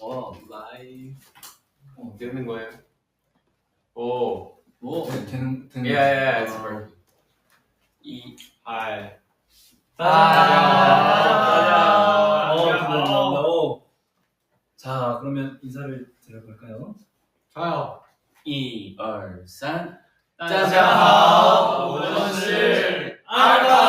어, 라이브 어, 되는 거예요? 오, 뭐 되- 되는 되는 yeah, yeah, yeah, it's 어. perfect. 이 Hi. 따자. 어, 따자. 감사합니다. 오. 자, 그러면 인사를 드려볼까요? 좋아요. 一二三，大家好我们是二大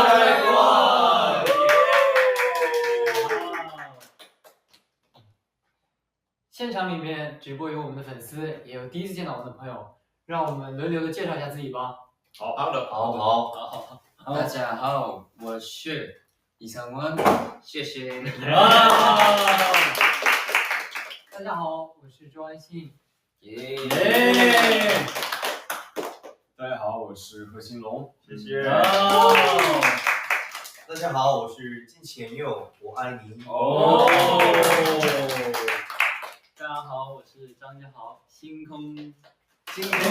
现场里面直播有我们的粉丝，也有第一次见到我们的朋友，让我们轮流的介绍一下自己吧。好好的，好好好好好大家好，我是李尚文，谢谢。大家好，我是周安信。耶耶！大家好，我是何新龙，谢谢。哦大家好，我是金钱佑，我爱你。哦！大家好，我是张家豪。星空。星空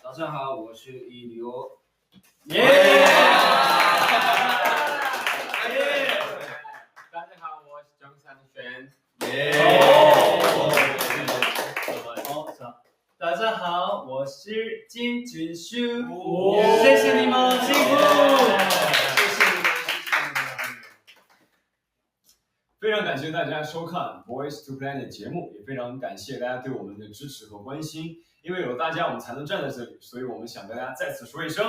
早上好，我是一流。耶！大家好，我是张三璇。好，자大家好，我是金俊秀。哦谢谢你们，辛苦。非常感谢大家收看《Voice to Planet》节目，也非常感谢大家对我们的支持和关心。因为有大家，我们才能站在这里，所以我们想跟大家再次说一声：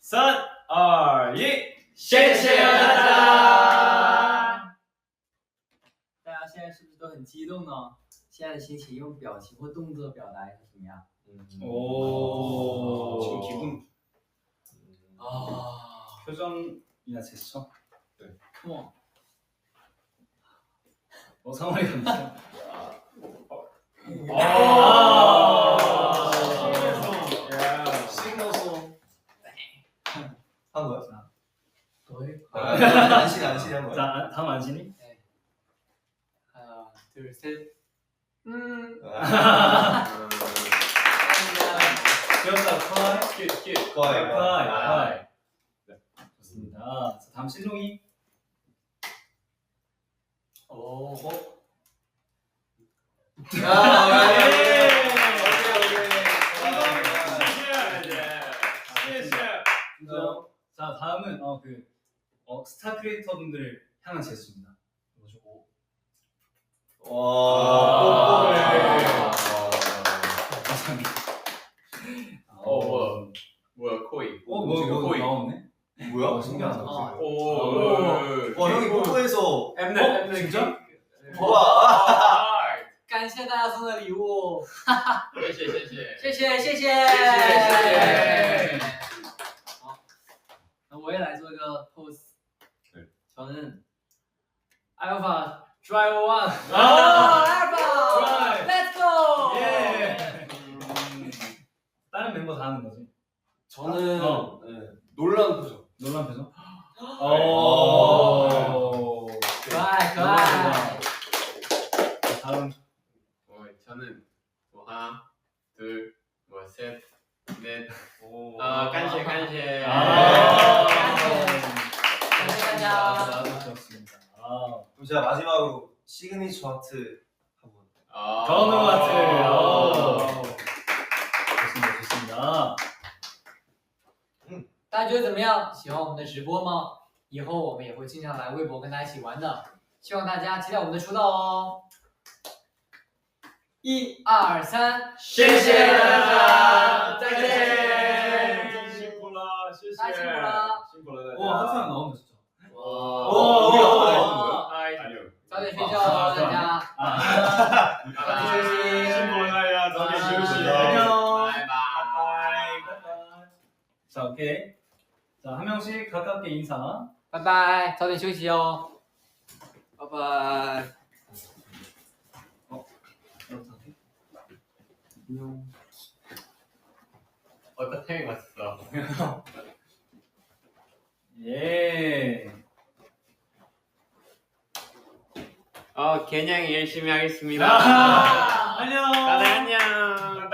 三、二、一，谢谢大家！大家现在是不是都很激动呢？现在的心情用表情或动作表达是怎么样？오. 지금 기분啊 표정이나 제스처. Come on， 어, 상황이 감사. 싱어송. 아. 한 거야? 너의 아, 안신 안신 한 거야? 자, 다음 안신이? 하나 둘셋 음. 아. 배웠다. 컷. 컷. 컷. 컷. 컷. 좋습니다. 다음 신동이. 哦， 아, 예. 그죠? 자 다음은 어 그 어, 스타 크리에이터 분들을 향한 제스입니다. 보시고 와. 감사합니다. 어, 뭐야? 뭐야, 코이. 어, 뭐, 뭐, 코이. 나오네? 뭐야? 어, 신기하다. 아, 오. 와 형이 뽀뽀해서 엠넷, 어? 엠넷. 진짜? 와. 感谢大家送的礼物，谢谢，谢谢。谢谢谢谢谢谢好，那我也来做一个 pose。 네. 저는 Alpha Drive One。 아! Alpha Let's go。 예. 음, 다른 멤버 다 하는 거지? 저는 어. 네, 놀라운 표정. 놀란 배송. 오. 어. 네. 아, 좋아 좋아. 다음. 어, 저는 뭐 하나, 둘, 뭐 셋, 넷. 오. 아 간식 간식. 아. 아, 아. 제가 마지막으로 시그니처 하트 한번. 아. 건우 같은. 오. 家觉得怎么样？喜欢我们的直播吗？以后我们也会经常来微博跟大家一起玩的，希望大家期待我们的出道哦。一二三，谢谢大家再见辛苦了，谢谢。太辛苦了辛苦了大家。 와, 하트가 나온다, 진짜. 와. 오, 우리 한번 해보는 거야? 하이. 아니요. 早点睡觉哦，大家。 아, 早 자, 한 명씩 가깝게 인사. 拜拜，早点休息哦。拜拜。 어떤 템이 왔어? 예. 어, 개냥 열심히 하겠습니다. 아, 안녕. 다들 안녕.